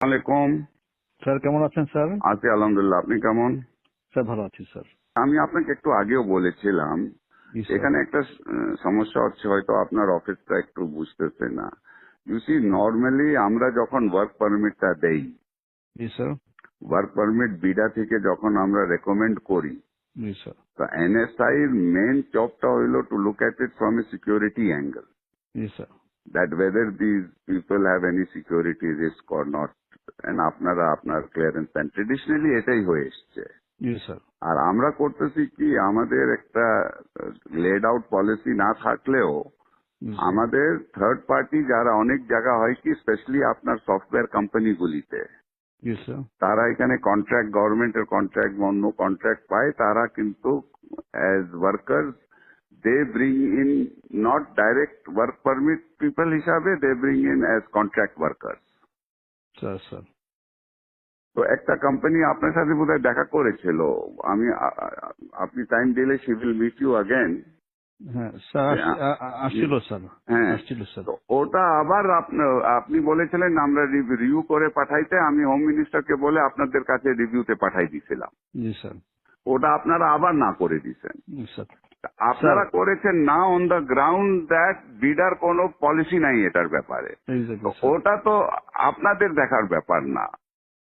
আলাইকুম। স্যার কেমন আছেন স্যার? আছি আলহামদুলিল্লাহ। আপনি কেমন? স্যার ভালো আছি স্যার। আমি আপনাকে একটু আগেও বলেছিলাম এখানে একটা সমস্যা হচ্ছে হয়তো আপনার অফিসটা একটু বুঝতেছে না। ইউ সি নর্মালি আমরা যখন ওয়ার্ক পারমিটটা দেই স্যার। ওয়ার্ক পারমিট বিডা থেকে যখন আমরা রেকমেন্ড করি স্যার। তো এনএসআই এর মেন জবটা হইল to look at it from a security angle that sir. That people these people have any security risk and আপনারা আপনার ক্লিয়ারেন্স দেন। ট্রেডিশনালি এটাই হয়ে এসছে। আর আমরা করতেছি কি আমাদের একটা লেড আউট পলিসি না থাকলেও আমাদের থার্ড পার্টি যারা অনেক জায়গা হয় কি স্পেশালি আপনার সফটওয়্যার কোম্পানিগুলিতে তারা এখানে কন্ট্রাক্ট গভর্নমেন্টের কন্ট্রাক্ট অন্য কন্ট্রাক্ট পায় তারা কিন্তু as workers they bring in not direct work permit people হিসাবে they bring in as contract workers sir sir তো একটা কোম্পানি আপনার সাথে বোধহয় দেখা করেছিল। আমি আপনি টাইম দিলে she will meet you again sir আস- আ- আ- আসছিল স্যার আসছিল স্যার তো ওটা আবার আপনি- বলেছিলেন আমরা রিভিউ করে পাঠাইতে আমি হোম মিনিস্টারকে বলে আপনাদের কাছে রিভিউতে পাঠাই দিয়েছিলাম ওটা আপনারা আবার না করে স্যার আপনারা করেছেন না on the ground that bidder কোনো পলিসি নাই এটার ব্যাপারে। ওটা তো আপনাদের দেখার ব্যাপার না।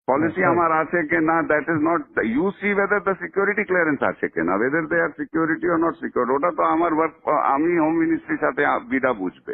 পলিসি আমার আছে কি না that is not you see whether the security clearance আছে কি না whether they are security or not secure ওটা তো আমার ওয়ার্ক আমি হোম মিনিস্ট্রির সাথে বিডা বুঝবে।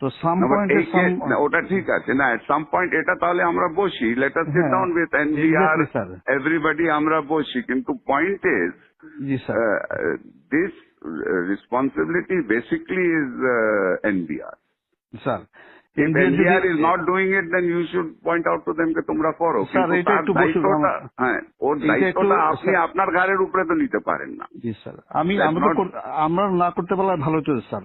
তো সাম পয়েন্টে ওটা ঠিক আছে। না এট সাম পয়েন্ট এটা তাহলে আমরা বসি। Let us sit down with NBR sir everybody আমরা বসি। কিন্তু point is this responsibility basically is NBR sir If NBR is not doing it, then you should point out to them যে তোমরা করো স্যার, এটা একটু বসুন, হ্যাঁ ওর দায়িত্বটা আপনি আপনার ঘাড়ের উপরে তো নিতে পারেন না। জি স্যার আমি That's আমরা না করতে পারলে ভালো হতো স্যার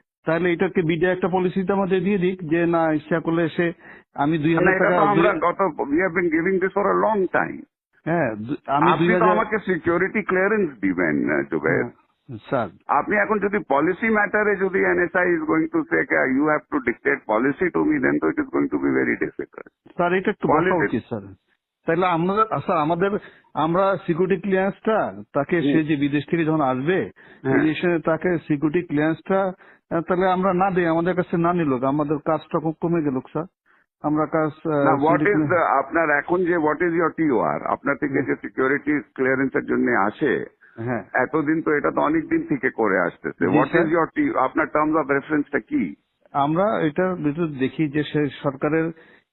তাহলে এটাকে বিডিআই একটা পলিসিতে আমাদের দিয়ে দিক যে না ইচ্ছা করলে সে আমি দুই হাজার টাকা তো আমরা গত we have been giving this for a long time হ্যাঁ আমি আপনি তো আমাকে সিকিউরিটি ক্লিয়ারেন্স দিবেন জুবের। হ্যাঁ, স্যার। আপনি এখন যদি পলিসি ম্যাটারে যদি NSI is going to say you have to dictate policy to me then তো it is going to be very difficult sir এটা একটু উচিত স্যার? তাহলে আমরা স্যার আমাদের আমরা সিকিউরিটি ক্লিয়ারেন্সটা তাকে সে যে বিদেশ থেকে যখন আসবে হ্যাঁ। বিদেশে তাকে সিকিউরিটি ক্লিয়ারেন্সটা তাহলে আমরা না দিই আমাদের কাছে না নিল। আমাদের কাজটা খুব কমে গেল স্যার। আমরা কাজ হোয়াট ইজ আপনার এখন যে হোয়াট ইজ ইয়োর টিওআর আপনার থেকে যে সিকিউরিটি ক্লিয়ারেন্সের জন্য আসে হ্যাঁ। এতদিন তো এটা তো অনেক দিন থেকে করে আসতেছে। হোয়াট। ইজ ইয়োর আপনার টার্মস অফ রেফারেন্সটা কি? আমরা এটার ভিতর দেখি যে সে সরকারের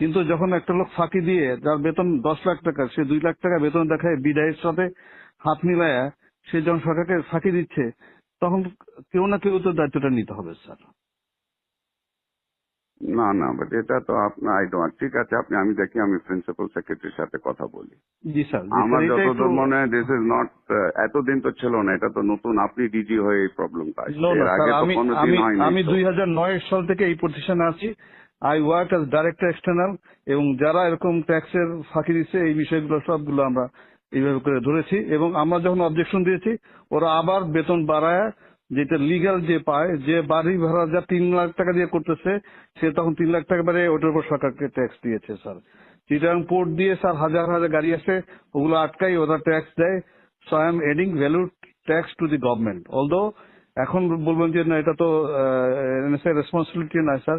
কিন্তু যখন একটা লোক ফাঁকি দিয়ে যার বেতন দশ লাখ টাকা সে দুই লাখ টাকা বেতন দেখায় বিদায়ের সাথে হাত মিলায়া সে যখন সরকারকে ফাঁকি দিচ্ছে তখন কেউ না কেউ তো দায়িত্বটা নিতে হবে স্যার। না না বাট এটা তো আপনার আই ডোন্ট ঠিক আছে আপনি আমি দেখি আমি প্রিন্সিপাল সেক্রেটারির সাথে কথা বলি। জি স্যার আমার যতদূর মনে হয় দিস ইজ নট এতদিন তো ছিল না এটা তো নতুন আপনি ডিজি হয়ে এই প্রবলেমটা আসছে। No, no, এর আগে তো আমি কোনোদিন হয়নি আমি তো। দুই হাজার নয় সাল থেকে এই প্রতিষ্ঠানে আছি। I work as director external এবং যারা এরকম ট্যাক্সের ফাঁকি দিচ্ছে, এই বিষয়গুলো সবগুলো আমরা এইভাবে করে ধরেছি এবং আমরা যখন অবজেকশন দিয়েছি, ওরা আবার বেতন বাড়ায়, যেটা লিগ্যাল যে পায়, যে বাড়ি ভাড়া যা তিন লাখ টাকা দিয়ে করতেছে, সে তখন তিন লাখ টাকা বাড়ে ওটার উপর সরকারকে ট্যাক্স দিয়েছে স্যার চিটাং পোর্ট দিয়ে স্যার হাজার হাজার গাড়ি আসে ওগুলো আটকাই ওরা ট্যাক্স দেয় so I am adding value tax to the government although এখন বলবেন যে না, এটা তো রেসপন্সিবিলিটি না স্যার